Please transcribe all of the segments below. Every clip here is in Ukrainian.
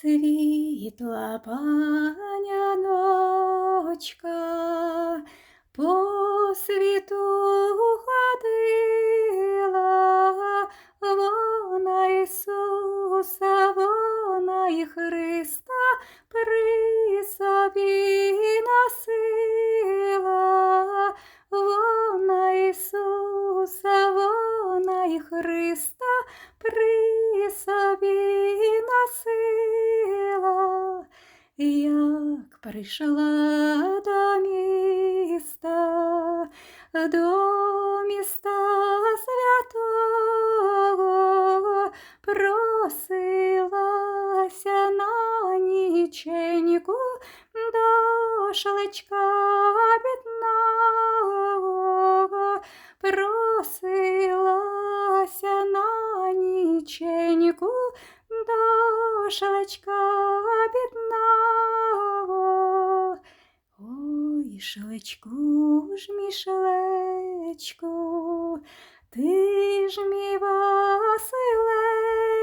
Світла паняночка по світу ходила, вона Ісуса, вона і Христа при собі носила, вона Ісуса, вона і Христа при собі як прийшла до міста, до міста святого, просилася на ніченьку до шлечка бідного, просилася на ніченьку до шлечка бідного. Ой, ж мій ти ж мій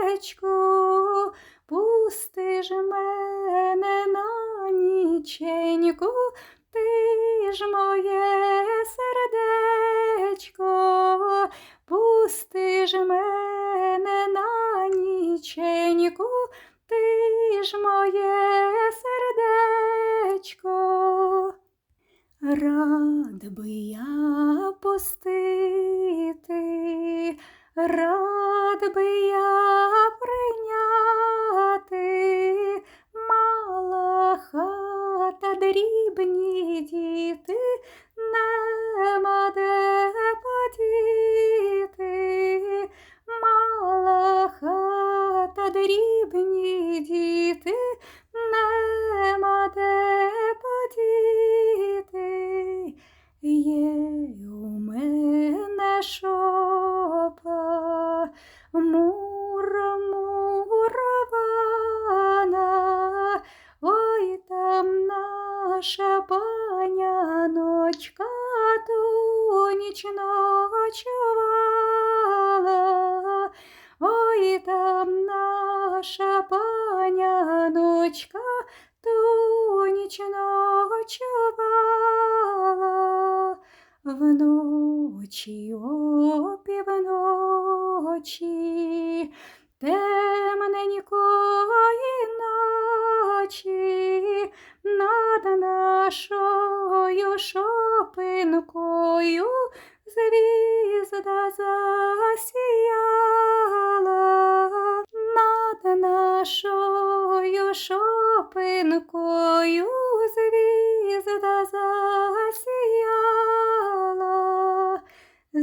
Василечку, пусти ж мене на ніченьку, ти ж моє сердечко, пусти ж мене на ніченьку, ти ж моє Рад би я пустити, рад би я Є у мене шопа, муромурована, ой там наша паняночка ту ніч ночувала, ой там наша паняночка ту ніч ночувала. Вночі опівночі, темненької ночі, над нашою шопинкою звізда засіяла, над нашою шопинкою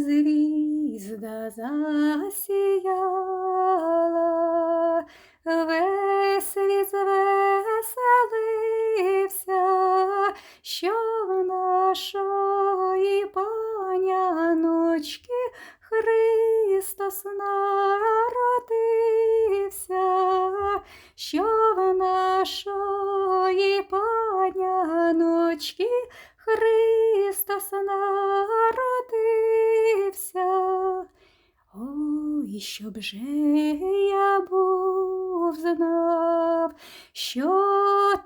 звізда засіяла, весь світ звеселився, що в нашої паняночки Христос народився, що в нашої паняночки Христос народився. Ой, щоб же я був знав, що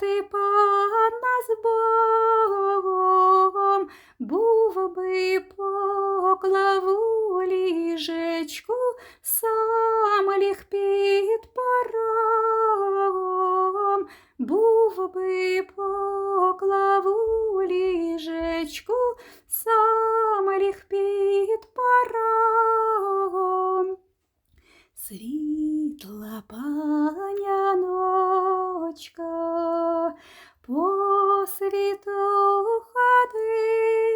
ти пана з Богом, був би поклав у ліжечку, сам ліг під порогом, був би поклав у ліжечку, сам ліг під по світу ходила,